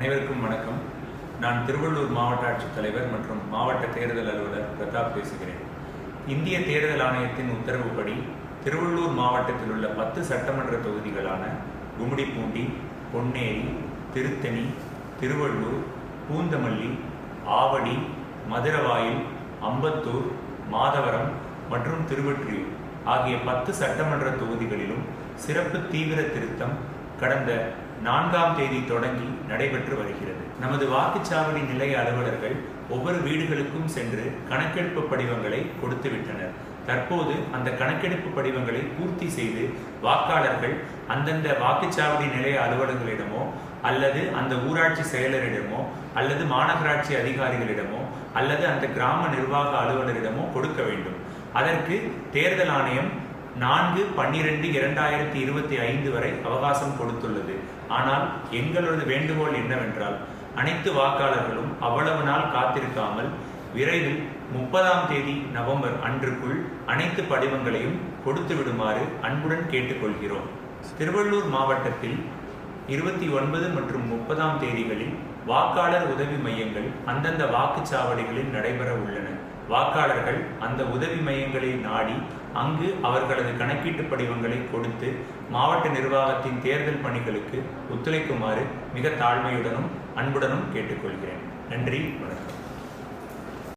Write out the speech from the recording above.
அனைவருக்கும் வணக்கம். நான் திருவள்ளூர் மாவட்ட ஆட்சித்தலைவர் மற்றும் மாவட்ட தேர்தல் அலுவலர் பிரதாப் பேசுகிறேன். இந்திய தேர்தல் ஆணையத்தின் உத்தரவுப்படி திருவள்ளூர் மாவட்டத்தில் உள்ள பத்து சட்டமன்ற தொகுதிகளான கும்மிடிப்பூண்டி பொன்னேரி திருத்தணி திருவள்ளூர் பூந்தமல்லி ஆவடி மதுரவாயில் அம்பத்தூர் மாதவரம் மற்றும் திருவற்றியூர் ஆகிய பத்து சட்டமன்ற தொகுதிகளிலும் சிறப்பு தீவிர திருத்தம் கடந்த நான்காம் தேதி தொடங்கி நடைபெற்று வருகிறது. நமது வாக்குச்சாவடி நிலைய அலுவலர்கள் ஒவ்வொரு வீடுகளுக்கும் சென்று கணக்கெடுப்பு படிவங்களை கொடுத்துவிட்டனர். தற்போது அந்த கணக்கெடுப்பு படிவங்களை பூர்த்தி செய்து வாக்காளர்கள் அந்தந்த வாக்குச்சாவடி நிலைய அலுவலர்களிடமோ அல்லது அந்த ஊராட்சி செயலரிடமோ அல்லது மாநகராட்சி அதிகாரிகளிடமோ அல்லது அந்த கிராம நிர்வாக அலுவலரிடமோ கொடுக்க வேண்டும். அதற்கு தேர்தல் ஆணையம் நான்கு பன்னிரெண்டு இரண்டாயிரத்தி இருபத்தி ஐந்து வரை அவகாசம் கொடுத்துள்ளது. ஆனால் எங்களது வேண்டுகோள் என்னவென்றால் அனைத்து வாக்காளர்களும் அவ்வளவு நாள் காத்திருக்காமல் விரைவில் முப்பதாம் தேதி நவம்பர் அன்றுக்குள் அனைத்து படிவங்களையும் கொடுத்து விடுமாறு அன்புடன் கேட்டுக்கொள்கிறோம். திருவள்ளூர் மாவட்டத்தில் இருபத்தி ஒன்பது மற்றும் முப்பதாம் தேதிகளில் வாக்காளர் உதவி மையங்கள் அந்தந்த வாக்குச்சாவடிகளில் நடைபெற உள்ளன. வாக்காளர்கள் அந்த உதவி மையங்களை நாடி அங்கு அவர்களது கணக்கீட்டு படிவங்களை கொடுத்து மாவட்ட நிர்வாகத்தின் தேர்தல் பணிகளுக்கு ஒத்துழைக்குமாறு மிக தாழ்மையுடனும் அன்புடனும் கேட்டுக்கொள்கிறேன். நன்றி வணக்கம்.